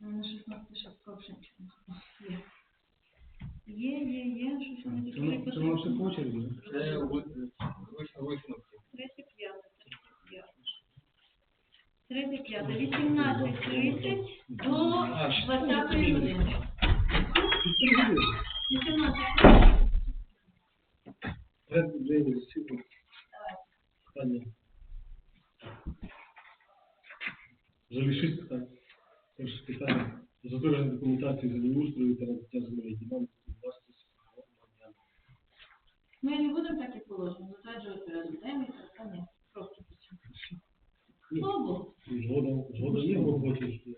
У мене 16 шапка взагалі. Є. Є, є, є, щось вони Це воно- це все по очереді, да? Це висновок. 35, 35. 35, 18, до 20 години. 18. Порядку денний засідання. Питання. Взагалі шість Перше питання. Затвердження документації землеустрою та надання земельної ділянки у власність громадян. Ми не будемо так і положено, затверджувати порядок денний, та ні, просто почему. Слово. Згода, згода є в роботі.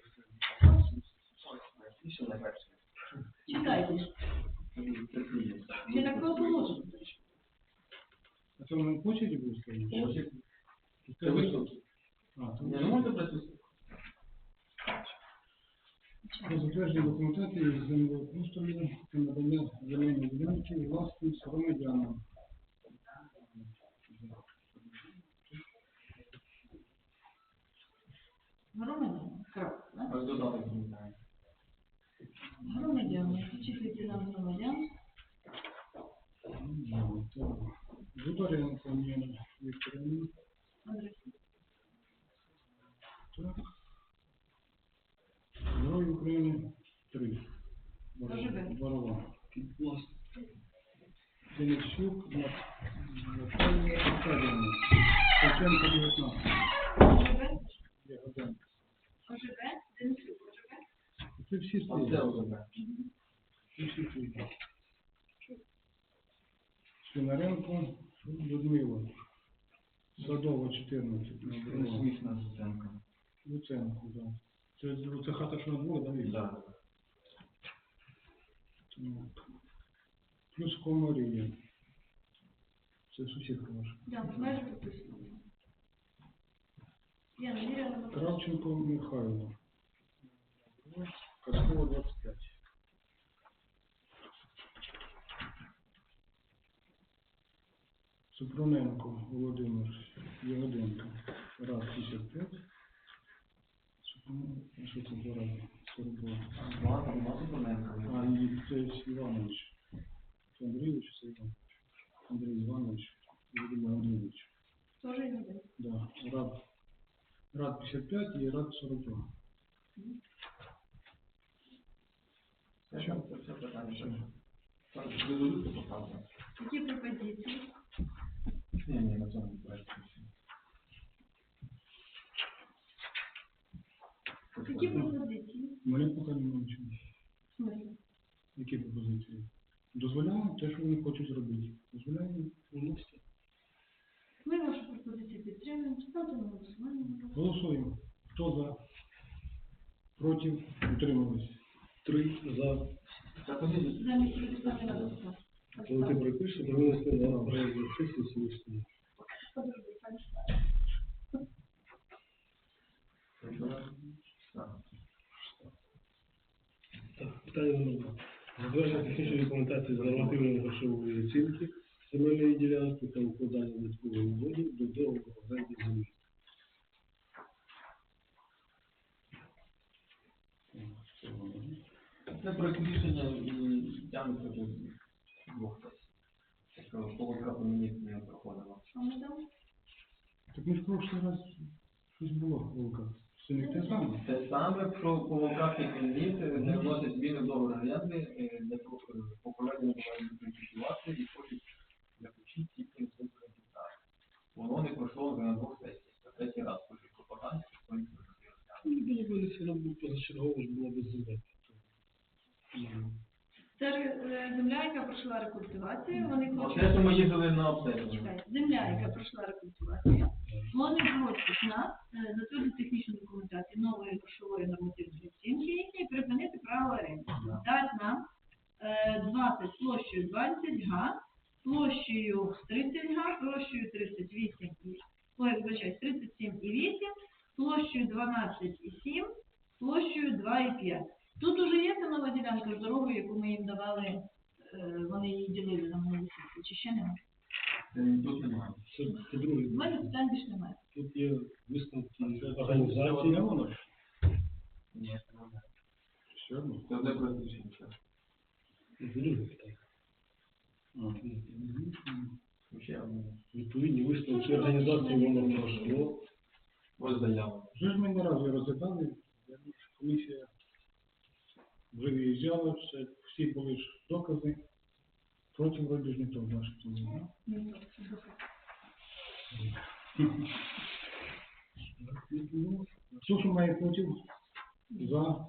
І що найперше? Читайте. Чи так положено? А це воно по очереді буде? Це висновки. А, то Не можете працювати? Про затвердження документації з землеустрою та надання земельної ділянки власність громадянам. Громадян. Крапка, да? Додаток змінює. Громадян. Числите нам громадян. Дударенко Ніна Вікторівна. Сусенка. Луценко, так. Це, це хата, що на дворі, да, Віктор? Так. Плюс Комарія. Це сусідка ваша. Да, майже прописано. Я не на Кравченко Михайло. Каскова 25. Супроненко Володимир Ягоденко. Рад 55. Супроненко, а що це за ради? 42. Багато нема суперненка. А, і це Іванович. Це Андрійович, це Іванович. Андрій Іванович, Володимир Андрійович. Тоже буде. Да, рад, рад 55 і рад 42. Це що? Це все питання. Так, резолюцію поставити. Які пропозиції? Ні, ні, на цьому не проєкті. Які пропозиції? У мене поки немає нічого. В смысле? Які пропозиції? Дозволяємо те, що вони хочуть зробити. Дозволяємо Затвердження технічної документації з нормативної грошової оцінки земельної ділянки та укладання додаткової угоди до договору оренди землі. Це проєкт рішення і тягнеться вже з двох сесій. Тобто, половинка по мені не проходила. Що ми там? Так ми ж в прошлий раз щось було, Волка. Це те саме. Те саме, що по волках і ліміт не вносять зміни договір оренди, е, для е, бувають практикувати і хочуть заключити тільки з гектар. Воно не пройшло вже на двох сесіях. Це третій раз хочуть клопотання, що вони не розглядати. Ну, було б все одно позачергово ж було без земель. Це е, земля, яка пройшла рекультивацію. Вони Оце, що ми їздили на обстеження. Земля, яка пройшла рекультивацію. Вони просять нас е, затвердити технічну документацію нової грошової нормативної оцінки і припинити право оренди. Дати нам 20 площею 20 га, площею 30 га, площею 38 і, ой, вибачаюсь, 37 і 8, площею 12 і 7, площею 2 і 5. Тут уже є ця нова ділянка з яку ми їм давали, е, вони її ділили на минулі чи ще немає? Е, Тут немає. Це, це друге. У мене питань більше немає. Тут є висновки організації. Ні, немає. Ще одну. Це одне проект рішення. друге питання. Ще одне. Відповідні висновки організації воно пройшло. Ось заява. Вже ж ми не разу розглядали, я думаю, що комісія вже виїжджала, все, всі були ж докази. Проти вроді ж ніхто з наших не. Все, що має проти, за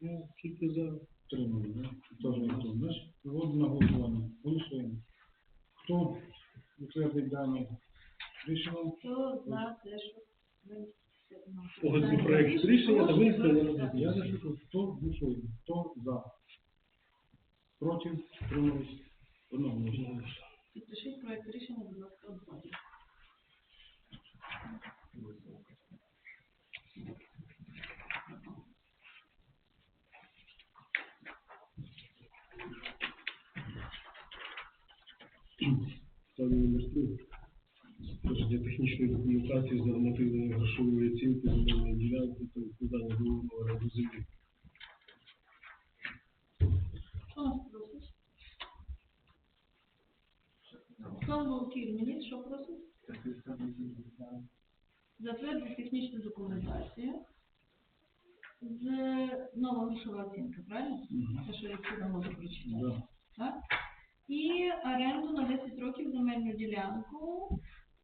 Ну, тільки за. тримали, да? Теж ніхто. Значить, вводимо на голосування. Голосуємо. Хто утвердить дане рішення? Хто за те, що ви... ну, Погодити проект рішення та розгляд. Я запитую, хто голосує? Хто за? Проти? Тримались? Підпишіть проект рішення, будь ласка, обводять. Ставлю номер 3. Затвердження технічної документації з нормативної грошової оцінки земельної ділянки та укладання договору оренду землі. Просить? Слава що просить? Затвердити технічну документацію з нова грошова оцінка, правильно? Це що я сюди можу прочитати. Так? І оренду на 10 років земельну ділянку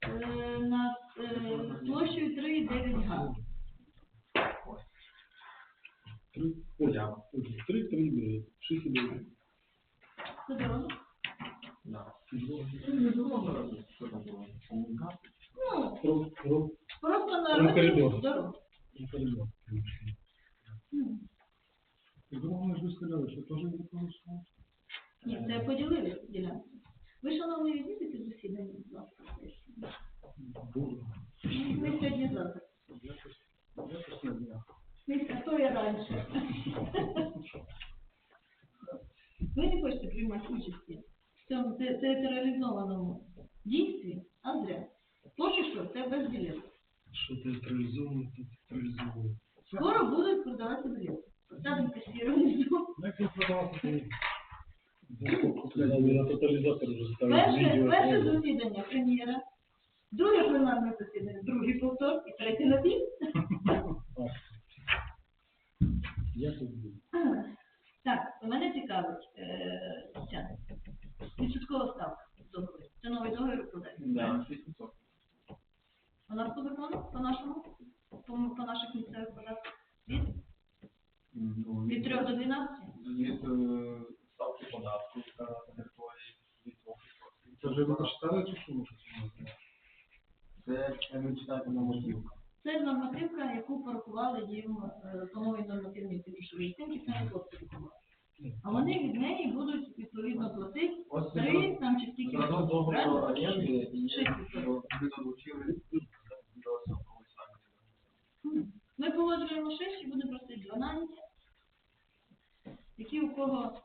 е, над е, площею 3,9 га. Три. Ой, три, три, дев'ять. Шість і дев'ять. Це дорога? Да. Ну, про, просто на Там коридор. розвиток дорог. про коридор. М. І другого ми ж ви сказали, що теж не голосував. Ні, це поділили ділянку. Ви, шановні, відвідуєте засідання, будь ласка, сесії? Дуже. Ну, Ми сьогодні завтра. Якось, якось на днях. Місяць, то я раніше. Ви не хочете приймати участі в цьому те- театралізованому дійстві, а зря. Поки що це без білету. Що театралізовано, то театралізовано. Скоро будуть продавати білети. Поставимо касіру внизу. Як ви продавати? Сказали, на тоталізатор вже ставить Перше, відео. перше засідання прем'єра, друге пленарне засідання, другий повтор і третє на пів. Я тут буду. Так, мене цікавить е, ця відсоткова ставка договору. Це новий договір укладається. Да, 6%. Вона по закону, по нашому, по, по наших місцевих податках. Від, Ну, від 3 до 12? Від е, ставки податку, на території від 2%. Це вже ви почитали цю суму, що це можна? Це ви читаєте на. Це нормативка, яку порахували їм е, по новій нормативній грошовій оцінці, це не хлопці рахували. А вони від неї будуть відповідно платити Ось це три там чи скільки. Зразу договору правильно? оренди і є, Шість що ви долучили до особової самі. М. Ми погоджуємо 6 і будемо просити 12. Які у кого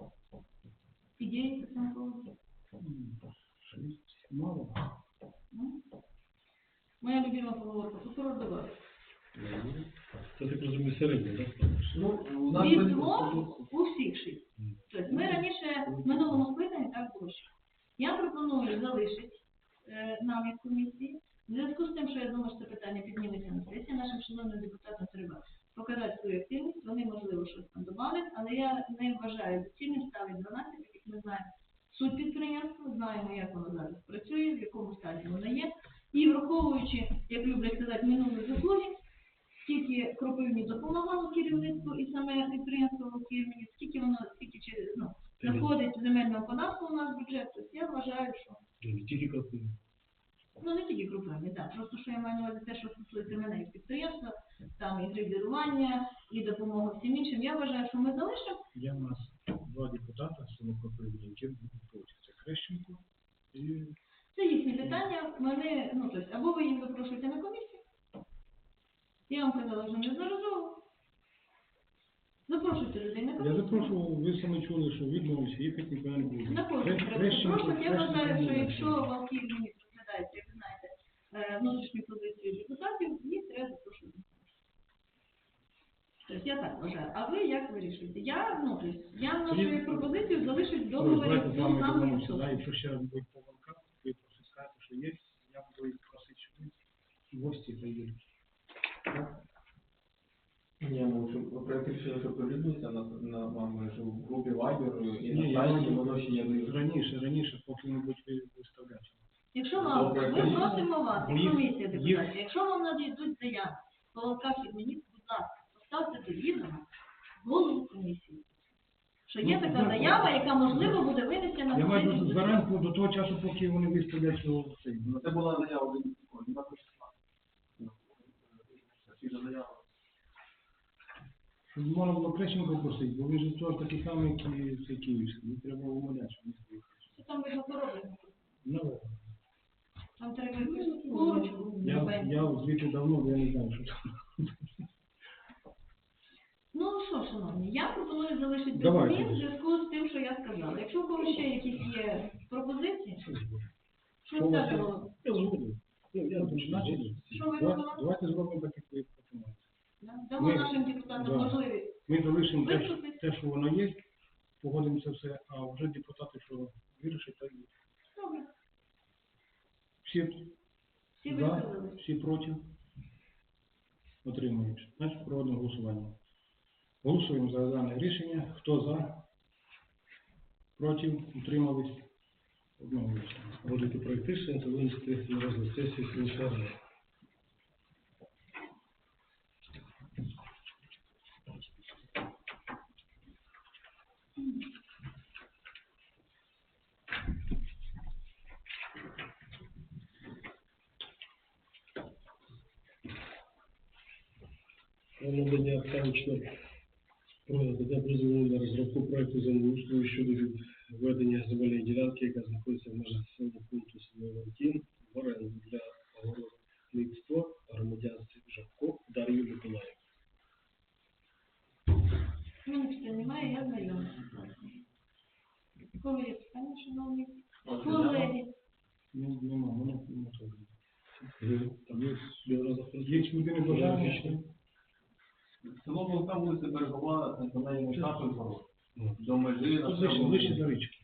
ідеї по цьому поводу? М, Шість. Мало. М? Моя любима добавить. Це так розумію середньо, так? Ну, у нас Від двох у всіх шість. Тобто ми раніше в минулому скликанні так було. що. Я пропоную залишити е, нам як комісії. В зв'язку з тим, що я думаю, що це питання підніметься на сесії, нашим шановним депутатам треба показати свою активність, вони, можливо, щось там добавлять, але я не вважаю доцільним ставити 12, так як ми знаємо суть підприємства, знаємо, як воно зараз працює, в якому стані воно є. І враховуючи, як люблять казати, минулі заслуги, скільки Кропивні допомагало керівництву і саме підприємство в Києві, скільки воно, скільки через, ну, земельного податку у нас бюджет, тобто я вважаю, що Не тільки картини. Ну, не тільки крупами, так. Просто що я маю на увазі те, що стосується мене як підприємства, там і грейдерування, і допомога всім іншим. Я вважаю, що ми залишимо. Є в нас два депутата Кропивниця. будинків проти. Це Крещенко і Це їхні питання, мене, ну, тобто, або ви їх запрошуєте на комісію. Я вам казала вже неодноразово. Запрошуйте людей на я комісію. запрошував, ви самі чули, що відмовився, їхати нікуди не буде. Хрещенко- запрошувати. Я вважаю, що буде. якщо Валків мені розглядається, як ви знаєте, е, внутрішню позицію депутатів, їх треба запрошувати. Тобто я так вважаю. А ви як вирішуєте? Я, ну, тобто, я вношу Тоді- як пропозицію залишить договір Давайте з вами з домовимося, да, якщо ще раз помилка, ви просто скажете, що є, я буду їх просити, щоб вони в гості приїдуть. Так? Ні, ну, щоб проект рішення, що прилюднюється на, на вам же в і Ні, на я сайті, воно ще є дуже. Раніше, раніше, поки не будуть виставляти. Якщо вам, Добре, ми просимо вас, Їх- комісія депутатів, якщо вам надійдуть заяви по Волках і мені, будь ласка, поставте до відома голову комісії. Що є Ну, така заява, яка можливо буде винесена Я на маю сесію. до того часу, поки вони виставлять це була заява від такого, від нашого числа. Ну, Ці ж заяви. Щоб було Крещенко бо він же теж такий самий, як і цей київський. Не треба умоляти, щоб не зробити. Це там видно пороблено. Ну, Там треба якусь я, я звідти давно, бо я не знаю, що там. Ну що, шановні, я пропоную залишити без Давайте. змін в зв'язку з тим, що я сказала. Якщо у когось ще якісь є пропозиції, Що ж що Що у вас скаже є? голова? Я згоден. Ну, я Ну, значить, Що ви давайте, пропонуєте? давайте зробимо так, як ви пропонуєте. Да? Дамо Ми- нашим депутатам да. можливість. Ми залишимо те, Виступити. те, що воно є, погодимося все, а вже депутати, що вирішать, так і Добре, всі всі за, всі проти, отримують. Значить, проводимо голосування. Голосуємо за дане рішення. Хто за, проти, утримались, одного голосу. Вводити проект рішення та винести на розгляд сесії ради. надання селищного про надання дозволу на розробку проекту землеустрою щодо відведення земельної ділянки, яка знаходиться в межах населеного пункту Семенантін, в оренду для огородництва громадянці Жавко Дар'ю Миколаїв. Ну, питань немає, я знайома. У Кого є питання, шановні? От, Колеги, Ну, нема, воно не можливо. Там є добре заходить. Є людини бажання? Село вулиця Берегова, за нею город. До межі на ближче, вище до річки.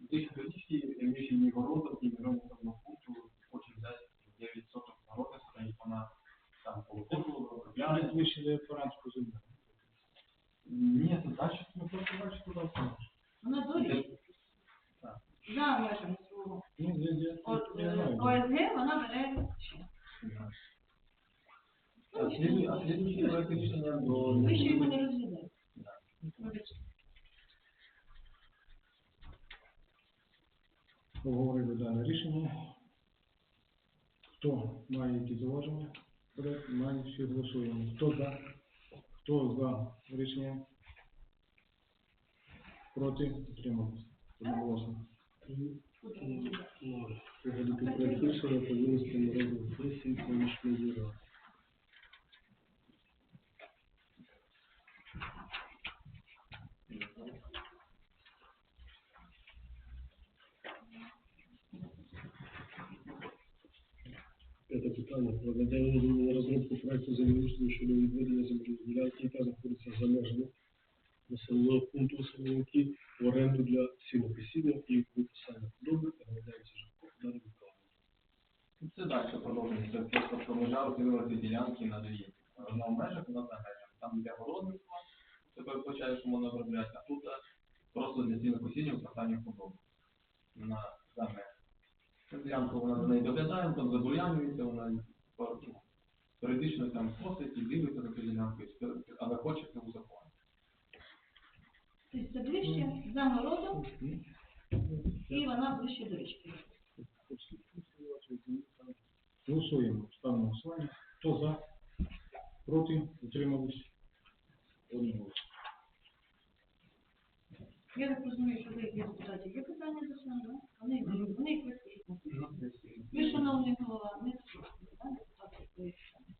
Десь до річки, між городом і міжом одного пункту хоче взяти 9 соток народу, стоїть вона там полукожу, Тут Вище до Паранського землі. Ні, це далі, ну просто далі туди. вона доріч. Так. За межами свого Ну, я, я, От, я е, знаю. ОСГ вона бере ще. А слідуючий- а слідуючий проект рішення до... Ви ще його не розглядаєте. Вибачте. Обговорили дане рішення. Хто має які зауваження? Має всі голосуємо. Хто за? Хто за рішення? Проти? Утримались. Одноголосно. Вводити проект рішення та винести на розгляд сесії селищної ради. П'яте питання. Про надання розробку проекту землеустрою щодо відведення земельної ділянки, яка знаходиться за межами населеного пункту Семенки в оренду для сінокосіння і виписання худоби громадянці Жовко Дар'я Миколаївна. Це далі продовження. Це просто що межа розділилася ділянки на дві. Одна в межах, одна за межами. Там для городництва, це передбачає, що можна обробляти, а тут е, просто для цілих посіння випасання худоби. На за межах. Ця вона за нею доглядає, там забурянюється, вона періодично там косить і дивиться за ділянку, але хоче це у. Тобто це ближче за городом і вона ближче до річки. Голосуємо. Ставимо голосування. Хто за? Проти? Утримались? Одноголосно. Я так розумію, що ви як депутатів є питання до цього, да? Вони, вони їх вислухають. Ну, десь, е, Ви, шановний голова, не слухайте, да, депутатів свої питання.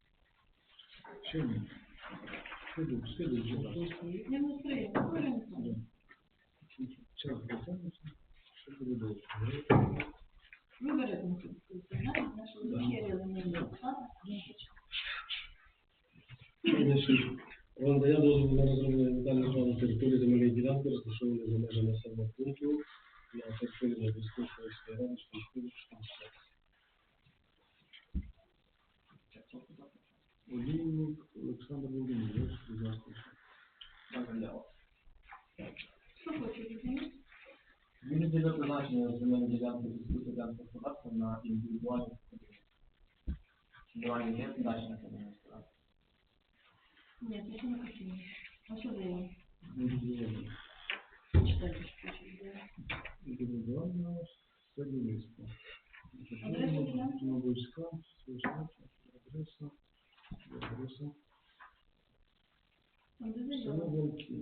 Ще ні. Слідуй, слідуй, слідуй. Не внутрі, кожен сам. Час дотягнеться, що буде довше. Ви берете на себе знаєте, нашого дохеріли не депутата. Значить, про надання дозволу на розроблення детального плану території земельної ділянки, розташованої за межами населеного пункту на території Новоскільської сільської ради Шкільської міської Олійник Олександр Володимирович, будь ласка. так, заява. Що хочете від них? Він діле призначення земельної ділянки сільськогосподарського господарства на індивідуальні будинки. Індивідуальні є призначення земельного господарства. Ні, це ще не хотіли. А що заявили? Індивідуально. Читайте, що хочете. Індивідуально садівництво. Адреса ділянки? Новоська, Священка, адреса, адреса. Там де Село заявили? Волки.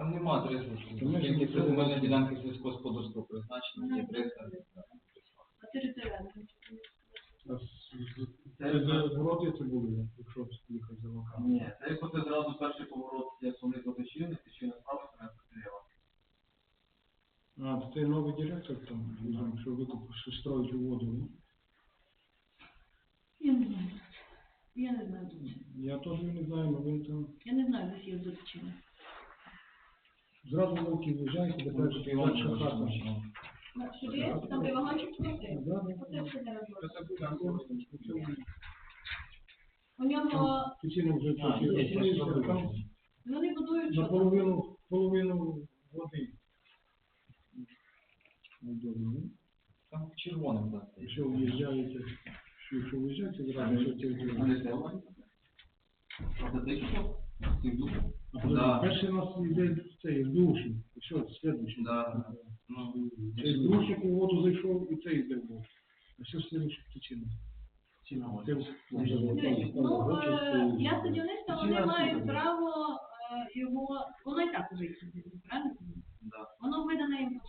Там нема адреси, Тому що тільки це- земельна ділянка сільськогосподарського призначення, є адреса. А територіально? Це за вороти це були, якщо їхати за вокал. Ні, це як оце зразу перший поворот, як вони заточили, течіна справа, це не потеряла. А, то це новий директор там, що викуп, що строїть у воду, ні? Я не знаю. Я не знаю. Я теж не знаю, але він там Я не знаю, де є дотичини. Зразу вовки виїжджають, де перша перша хата. Є? Там де вагончик да. Оце все не. Це У нього Причина вже А, там вони будують що там? наполовину, половину води. Там червоним, так. Якщо виїжджаєте, якщо виїжджаєте, зразу що територія. Вони зелені. Це дико? Цих духів? А Да. перший у нас йде цей з і що, слідуючий. Да. Ну, Цей з душик у воду зайшов, і цей йде в воду. А що слідуючий причина? чи на Це Дивіться, Ну, е, для садівництва вони мають право е, його, воно і так уже їх правильно? Да. Воно видане їм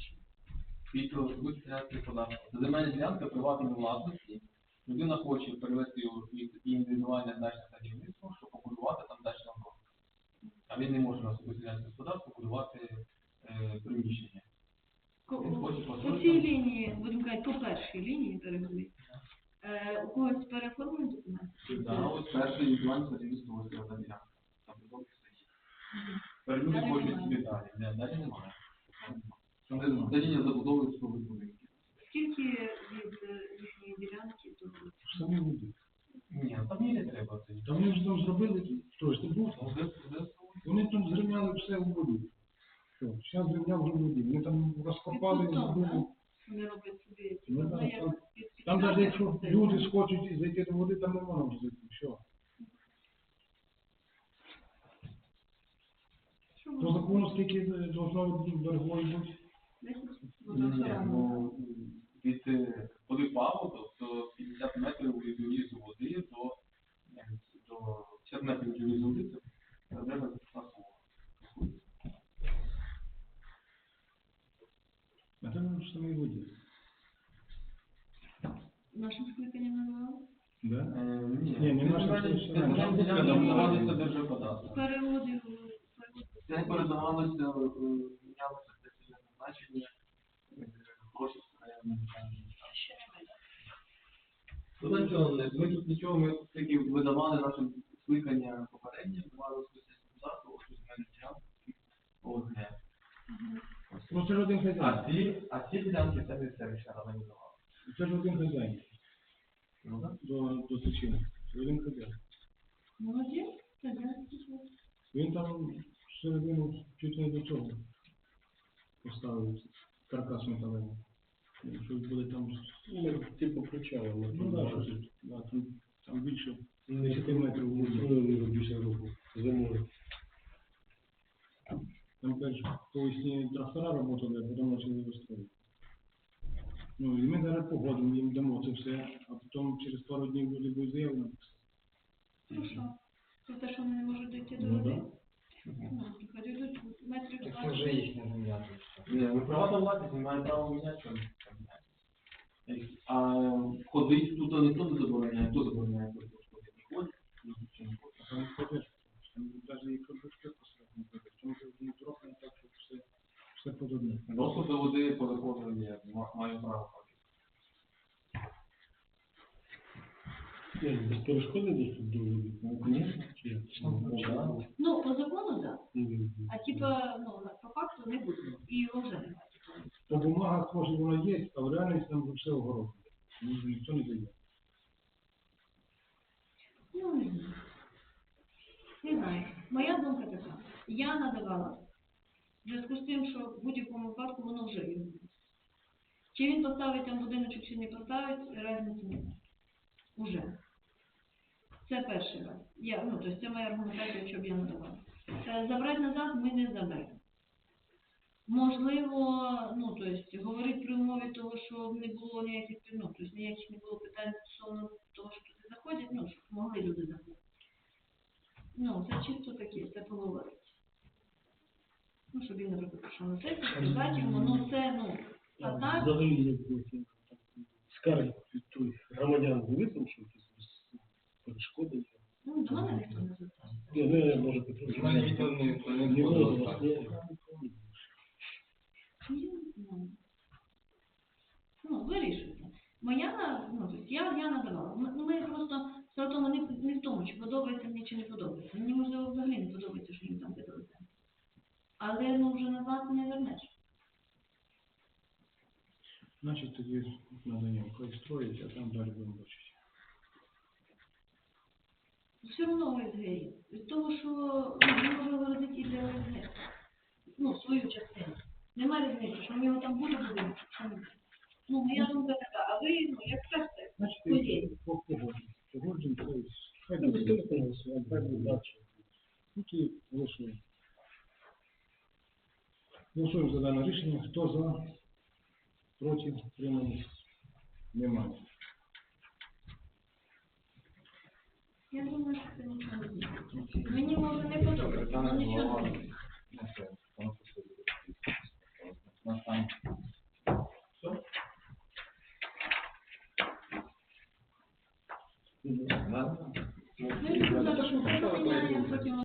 будь фінансовий податок. Це земельна ділянка приватної власності. Людина хоче перевести його в індивідуальне дачне садівництво, щоб побудувати там дачне обробку. А він не може на фінансове господарство будувати е, приміщення. Він хоче По цій лінії, будемо казати, по першій лінії перегорі. Е, у когось переформують документи? Да, ось перший індивідуальне садівництво ось ця ділянка. Там будовки стоїть. Тепер люди Далі хочуть немає. собі далі. Не, далі немає. Там де задіння забудови житлових будинків. Скільки від е, їхньої ділянки до самі води. Ні, ну там не треба. це. Та вони ж там зробили, хтось не був. Ну, де- де- Вони там зрівняли все в воду. Що, зараз зрівняв вже в воді. Вони там зробили. вони роблять собі? Ну, типу, да, там- Там навіть якщо люди схочуть зайти до води, там не можна вже зайти. Що По воно? закону скільки е, должно бути? Десять? Ну, ну, від е, води паводу до 50 метрів від лізу води до, до 50 метрів від води, це треба А там в самій воді. Нашим скликанням називали? Да? Ні, Ні, не наша земельна- це це земельна наша. Це передавалося, мінялося це призначення, е, гроші з нічого, не- ми тут нічого, ми тільки видавали наше скликання попереднє, давали особисте господарство, ось земельні ділянки, ОСГ. Ну це ж один А хазяїн. ці, а ці ділянки це не давала. Це ж один хазяїн Ну, так? до, до течини. Це один хазяїн. Молодець? Так, я Він там середину чуть не до цього поставив каркас металевий. Якщо буде там, Ну, типу кричали, ми ну да, щось, да, там, там більше 10 метрів. Ну, не більше року. Зимою. Там перш по весні трактора працювали, а потім почали вистроїти. Ну, і ми зараз погодимо, їм дамо це все, а потім через пару днів люди будуть заявлено. Ну що? Це те, що вони не можуть дійти до Ну, води? да. Ну, хай йдуть метрів Так це 20. вже їхня земля. Ні, ну приватна власність, він має право міняти, що не міняти. А ходить тут ніхто не забороняє, хто забороняє тут ходити? Не ходить? Ну, чи не ходить? Там ходиш, там навіть і кабушки Тому що ну, трохи не так, щоб все, все под одне. Доступ до води по закону є, ма- маю право ходити. Ні, безперешкодний доступ до води. Ну, звісно. Чи як? Ну, да. Ну, по закону, так. А типа, ну, по факту не буде. І його вже немає. По бумагах може воно є, а в реальності там все огорожено. Тому що ніхто не дає. Ну. Не знаю. Моя думка така. Я надавала. В зв'язку з тим, що в будь-якому випадку воно вже є. Чи він поставить там будиночок, чи не поставить, різниці немає. Уже. Це перший раз. Я, ну, тобто це моя аргументація, що б я надавала. Е, Забрати назад ми не заберемо. Можливо, ну, тобто, говорить при умові того, що не було ніяких, ну, тобто, ніяких не було питань стосовно того, що туди заходять, ну, щоб могли люди заходити. Ну, це чисто таке, це поговорить. Ну, щоб він, наприклад, що на це, йому, ну, це, ну, а так, Взагалі не потім скарги від той громадян були там, що якісь без перешкоди. є? ну, до мене ніхто не звертався. Ні, ну я може Петро. У мене ніхто не, не Не було було. у вас, ні? Ну, Ну, вирішуйте. Моя, ну, тобто я, я надавала. Ми, ну, ми просто справа в тому не, не в тому, чи подобається мені, чи не подобається. Мені, можливо, взагалі не подобається, що їм там видали землю. Але, ну, вже назад не вернеш. Значить, тоді надання хай строїть, а там далі будемо бачити. Все одно ОСГ. Від того, що ну, він може городити і для ОСГ. Ну, свою частину. Нема різниці, що в нього там буде будинок, що. Ну, моя думка така, а ви, ну, як скажете, Значить, Окей. по- погоджуємо. Погоджуємо, то есть, Ну. Тільки голосуємо. Голосуємо за дане рішення. Хто за? Проти? Тримані? Немає.